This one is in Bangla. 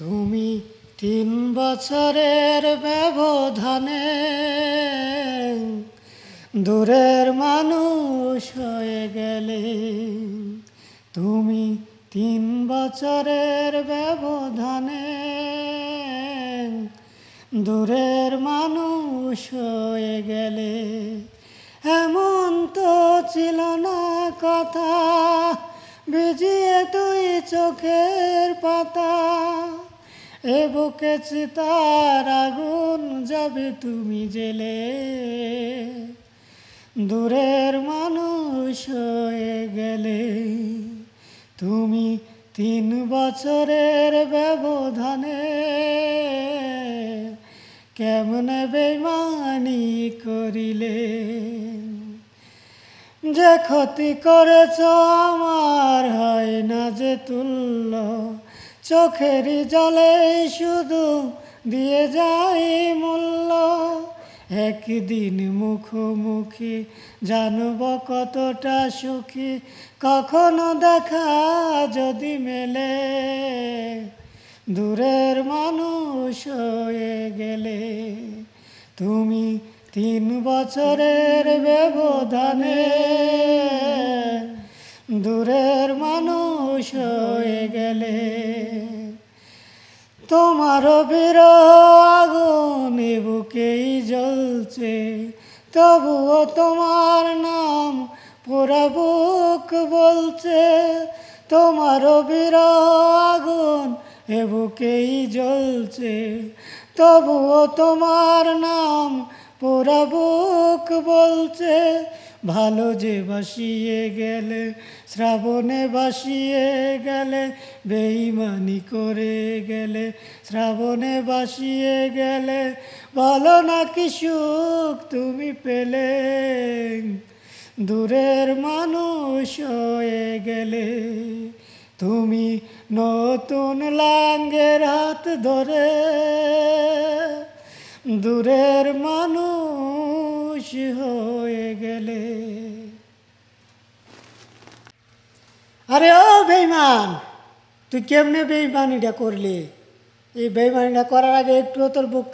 তুমি তিন বছরের ব্যবধানে দূরের মানুষ হয়ে গেলে, তুমি তিন বছরের ব্যবধানে দূরের মানুষ হয়ে গেলে, এমন তো ছিল না কথা, ভিজিয়ে তুই চোখের পাতা। এ বুকে চিতার আগুন যাবে তুমি জেলে। দূরের মানুষ হয়ে গেলে তুমি তিন বছরের ব্যবধানে কেমন বেমানি করিলে? যে ক্ষতি করেছ আমার হয় না যে তুল্য চোখেরই জলে শুধু দিয়ে যাই মূল্য। একদিন মুখোমুখি জানব কতটা সুখী, কখনো দেখা যদি মেলে। দূরের মানুষ হয়ে গেলে তুমি তিন বছরের ব্যবধানে। দূরের মানুষ হয়ে গেলে তোমার বিরহ আগুন বুকেই জ্বলছে, তবুও তোমার নাম পুরা বুক বলছে, তোমার বিরহ আগুন এ বুকেই জ্বলছে, তবুও তোমার নাম পুরা বুক বলছে ভালো যে বাসিয়ে গেলে, শ্রাবণে বাসিয়ে গেলে, বেইমানি করে গেলে, শ্রাবণে বাসিয়ে গেলে, ভালো না কি সুখ তুমি পেলে? দূরের মানুষ হয়ে গেলে, তুমি নতুন লাঙ্গের হাত ধরে, দূরের মানুষ হয়ে গেলে। আরে ও বেইমান তুই কেমনে বেইমানিটা করলি? এই বেইমানিটা করার আগে একটু তোর বুক